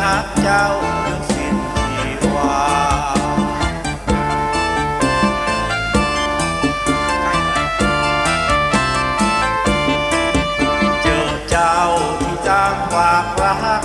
หักเจ้าจนสิ้นชีวาเจอเจ้าที่ตามฝากรัก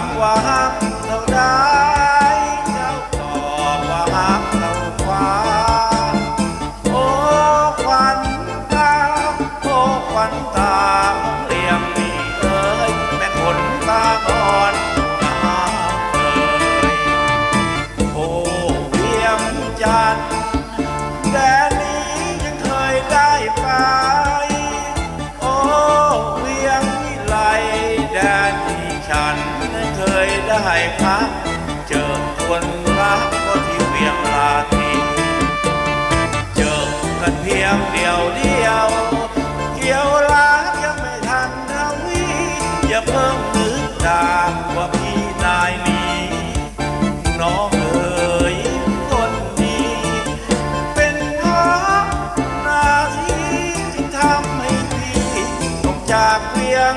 ความหวัเท่าใด ได้ครับเจอคนรักก็ที่เวียงลาทีเจอกันเพียงเดียวเดียวเกี่ยวรักยังไม่ทันทวีอย่าเพิ่งนึกดาว่าพี่นายมีน้องเอ๋ยคนดีเป็นเพราะหน้าที่ทำให้พี่ต้องจากเพียง